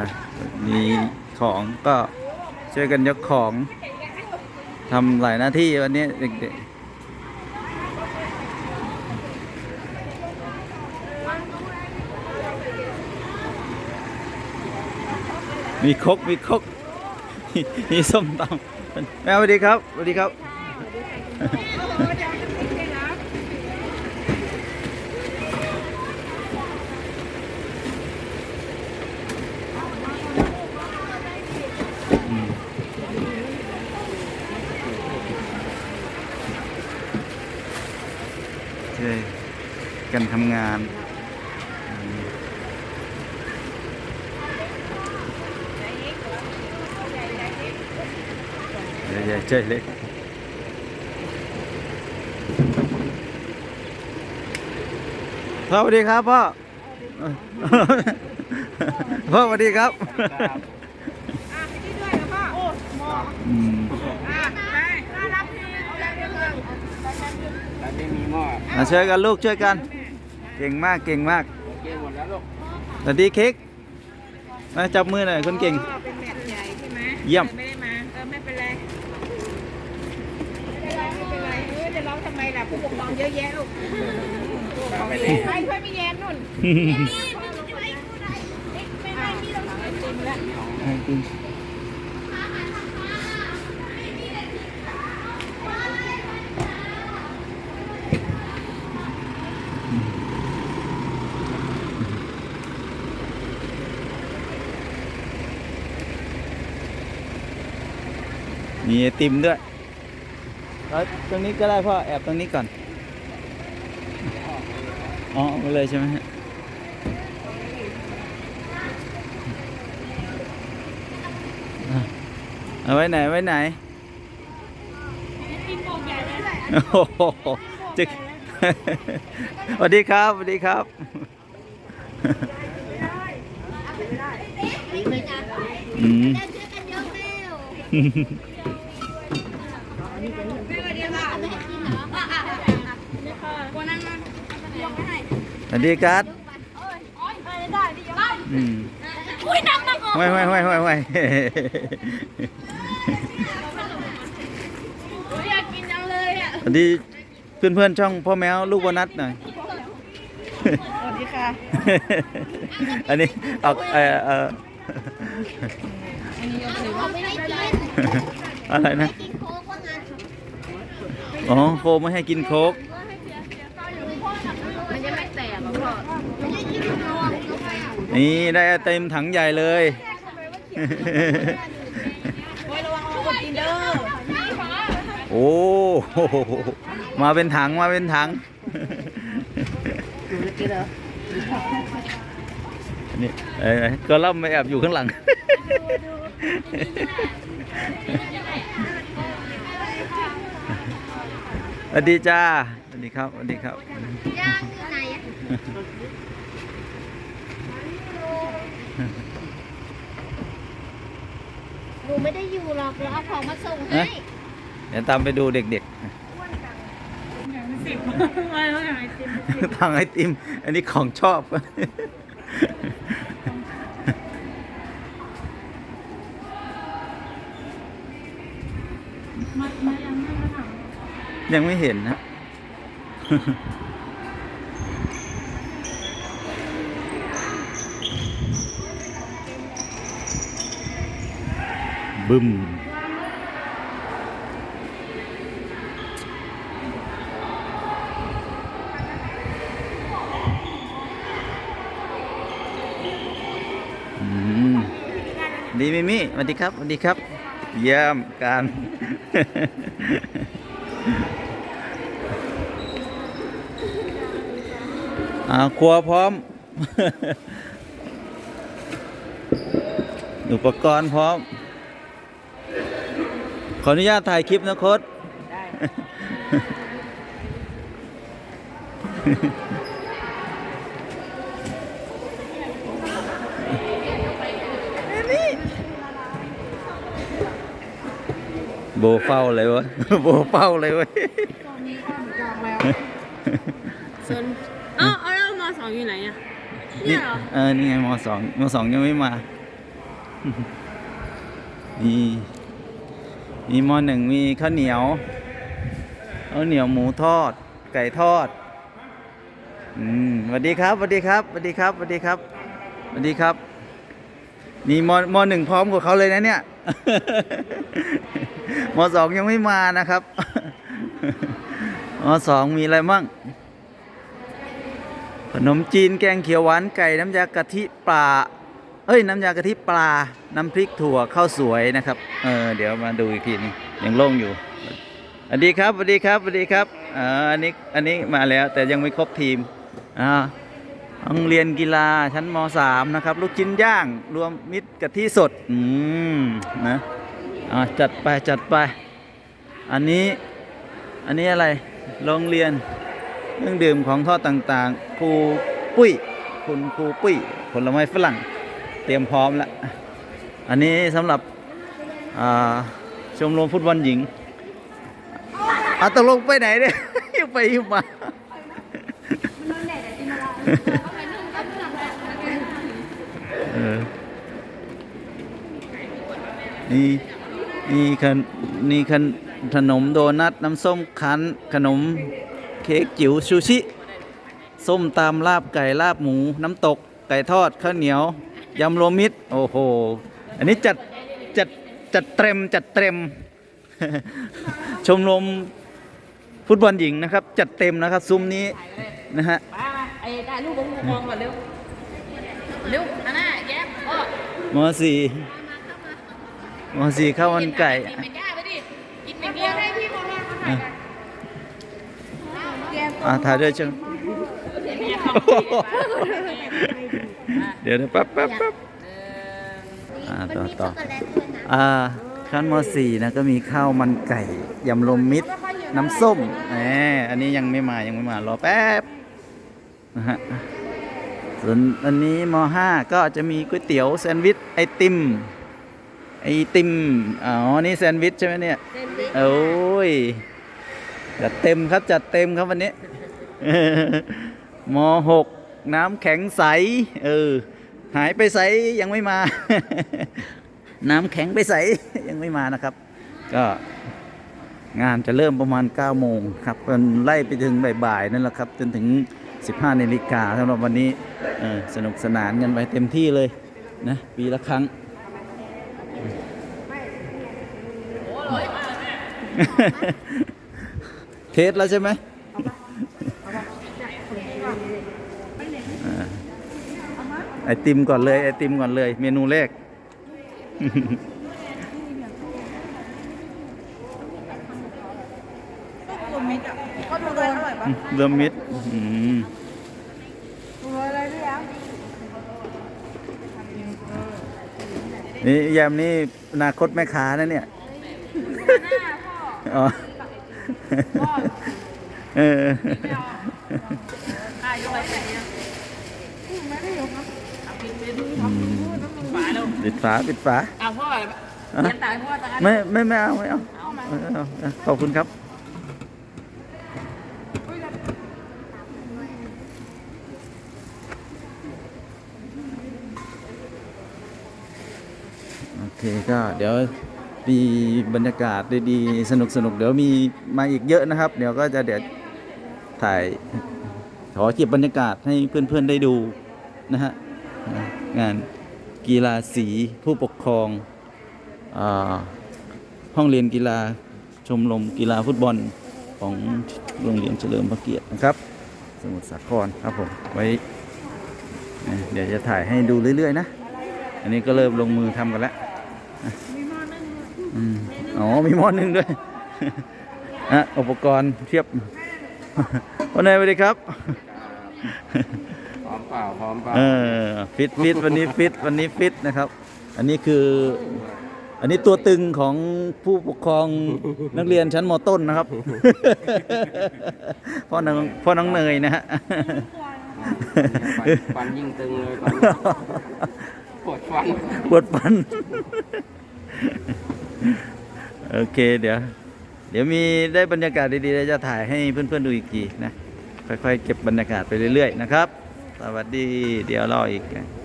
อะมีของก็ช่วยกันยกของทำหลายหน้าที่วันนี้เด็กๆ มีคกมีคกมีส้มตำแม่สวัสดีครับสวัสดีครับ ช่วยกันทำงานอืมใหญ่ๆช่วยเล็กพ่อสวัสดีครับพ่อพ่อสวัสดีครับอะไปที่ด้วยแล้วก็โอ้หมออืมอะไปต้อนรับพี่เอาแรงเรื่อง แล้วไม่มีหม้อมาช่วยกันลูกช่วยกัน เก่งมากเก่งมากโอเคหมดแล้วลูกสวัสดีเค้กมาจับมือหน่อยคนเก่งพ่อเป็นแมตช์ใหญ่ใช่ไหมเยี่ยม ไม่ได้มาเออไม่เป็นไรไม่เป็นไรไม่เป็นไรเออจะร้องทำไมล่ะผู้ปกครองเยอะแยะลูกมาไปไปเลยไปค่อยไม่แย้มนุ่น ไม่ได้มีเรา ไอติมแล้ว มีไอติมด้วยแล้วตรงนี้ก็ได้พ่อแอบตรงนี้ก่อน อ๋อเอามาเลยใช่ไหมฮะอะเอาไว้ไหนไว้ไหนโอ้โหจึกสวัสดีครับสวัสดีครับอืม สวัสดีครับอืมอุ้ยน้ำมันออกห้วยห้วยห้วยห้วยห้วยอยากกินจังเลยอะสวัสดีเพื่อนเพื่อนๆช่องพ่อแมวลูกวนัทหน่อย สวัสดีค่ะ อันนี้เอาเออเออเขาไม่ให้กินอะไรนะ กินโค้กว่างั้น อ๋อโฟมไม่ให้กินโค้กมันจะไม่แตกหรอพ่อไม่ให้กินนมนี่ได้ไอติมถังใหญ่เลยโอ้ยระวังระวังคนกินเด้อโอ้โหมาเป็นถังมาเป็นถังนี่เอ้ยก็ล่ำไปแอบอยู่ข้างหลัง สวัสดีจ้าสวัสดีครับสวัสดีครับย่างอยู่ไหนอะหนูไม่ได้อยู่หรอกเราเอาของมาส่งให้เดี๋ยวตามไปดูเด็กสิบไม่ไม่ไอติมๆทางไอติม อันนี้ของชอบ ยังไม่เห็นนะ บึ้มอืมดีมิมิสวัสดีครับสวัสดีครับ เยี่ยมการ อ่าครัวพร้อม อุปกรณ์พร้อม ขออนุญาตถ่ายคลิปนะโค้ดโบเฝ้าเลยวะโบเฝ้าเลยเว้ยส่วนเอ้าเอาแล้วมส องอยู่ไหนอะเนี่ยเหรอเออ นี่ไงมสองมสองยังไม่มามีมีมอหนึ่งมีข้าวเหนียวข้าวเหนียวหมูทอด ไก่ทอด อืมสวัสดีครับสวัสดีครับสวัสดีครับสวัสดีครับสวัสดีครับ มีมมหนึ่งพร้อมกับเขาเลยนะเนี่ยมสองยังไม่มานะครับมสองมีอะไรมั่ง ขนมจีนแกงเขียวหวานไก่น้ำยากะทิปลา เอ้ยน้ำยากะทิปลา น้ำพริกถั่วข้าวสวยนะครับ เออเดี๋ยวมาดูอีกทีนึงยังโล่งอยู่สวัสดีครับสวัสดีครับสวัสดีครับอ่าอันนี้อันนี้มาแล้วแต่ยังไม่ครบทีมอ่าโรงเรียนกีฬาชั้นม .3 นะครับ ลูกชิ้นย่างรวมมิตรกะทิสด อืมนะอ่าจัดไปจัดไป อันนี้อันนี้อะไรโรงเรียน เครื่องดื่มของทอดต่างๆครูปุ้ย คุณครูปุ้ยผลไม้ฝรั่ง เตรียมพร้อมแล้วอันนี้สำหรับชมรมฟุตบอลหญิงอาตกลงไปไหนเนี่ยยู่ไปยู่มานี่นี่ขนนี่ขนขนมโดนัทน้ำส้มคั้นขนม เค้กจิ๋วซูชิ ส้มตำลาบไก่ลาบหมู น้ำตก ไก่ทอดข้าวเหนียวยำรวมมิตรโอ้โห อันนี้จัดจัดจัดเต็มจัดเต็ม ชมรมฟุตบอลหญิงนะครับ จัดเต็มนะครับ ซุ้มนี้นะฮะมามาไอ้ได้ลูกผมมองก่อนเร็ว เร็วอันน่ะแย้มพ่อมสี่มสี่ข้าวมันไก่ กินแมงย่าไปดิ กินแมงเดียวให้พี่มองมาถ่ายกัน อ่าถ่ายด้วยใช่ไหมเดี๋ยวนะแป๊บแป๊บแป๊บอ่ามันต่อมีต่ช็ออกโกแลตด้วยนะอ่าขั้นมสี่นะก็มีข้าวมันไก่ยำรวมมิตร น้ำส้มแหมอันนี้ยังไม่มายังไม่มารอแป๊บนะฮะส่วนอันนี้มห้าก็จะมีก๋วยเตี๋ยวแซนด์วิชไอติมไอติมอ๋อนี่แซนด์วิชใช่ไหมเนี่ยเซนวิชโอ้ย จัดเต็มครับจัดเต็มครับวันนี้มหกน้ำแข็งใส เออ หายไปใสยังไม่มา น้ำแข็งไปใสยังไม่มานะครับ ก็งานจะเริ่มประมาณ 9 โมงครับมันไล่ไปถึงบ่ายๆนั่นแหละครับ จนถึง 15นาฬิกาสำหรับวันนี้เออสนุกสนานกันไปเต็มที่เลยนะปีละครั้ง เทสแล้วใช่ไหมอ่าไอติมก่อนเลย ไอติมก่อนเลย เมนูแรก รวมมิตรอะก็รวมอร่อยปะเริ่มมิดอืมรวมอะไรด้วยอะนี่แยมนี่อนาคตแม่ค้านะเนี่ยอ๋อเอออะยกไปไหนอ่ เอาปิดไปดูฝาเร็วปิดฝาปิดฝาเอาพ่อเรียนตายพ่อตายไม่ไม่ไม่เอาไม่เอาเอามาไม่เอาอะขอบคุณครับโอเคก็เดี๋ยว มีบรรยากาศดีๆสนุกสนุกเดี๋ยวมีมาอีกเยอะนะครับ เดี๋ยวก็จะเดี๋ยวถ่ายขอเก็บบรรยากาศให้เพื่อนๆได้ดูนะฮะงานกีฬาสีผู้ปกครองอห้องเรียนกีฬาชมรมกีฬาฟุตบอลของโรงเรียนเฉลิมพระเกียรตินะครับ สมุทรสาครครับผมไว้เดี๋ยวจะถ่ายให้ดูเรื่อยๆนะ อันนี้ก็เริ่มลงมือทำกันแล้ว อืมอ๋อ มีหม้อนึ่งด้วยอะอุปกรณ์เทียบวันไหนสวัสดีครับ พร้อมเปล่า พร้อมเปล่า เออ ฟิตฟิตวันนี้ฟิตวันนี้ฟิตนะครับ อันนี้คือ อันนี้ตัวตึงของผู้ปกครองนักเรียนชั้นมต้นนะครับ พ่อน้องพ่อน้องเนยนะฮะฟันฟันยิ่งตึงเลยตอนนี้ปวดฟัน ปวดฟัน โอเคเดี๋ยว เดี๋ยวมีได้บรรยากาศดีๆเราจะถ่ายให้เพื่อนๆดูอีกทีนะ ค่อยๆเก็บบรรยากาศไปเรื่อยๆนะครับ สวัสดีเดี๋ยวรออีกนะ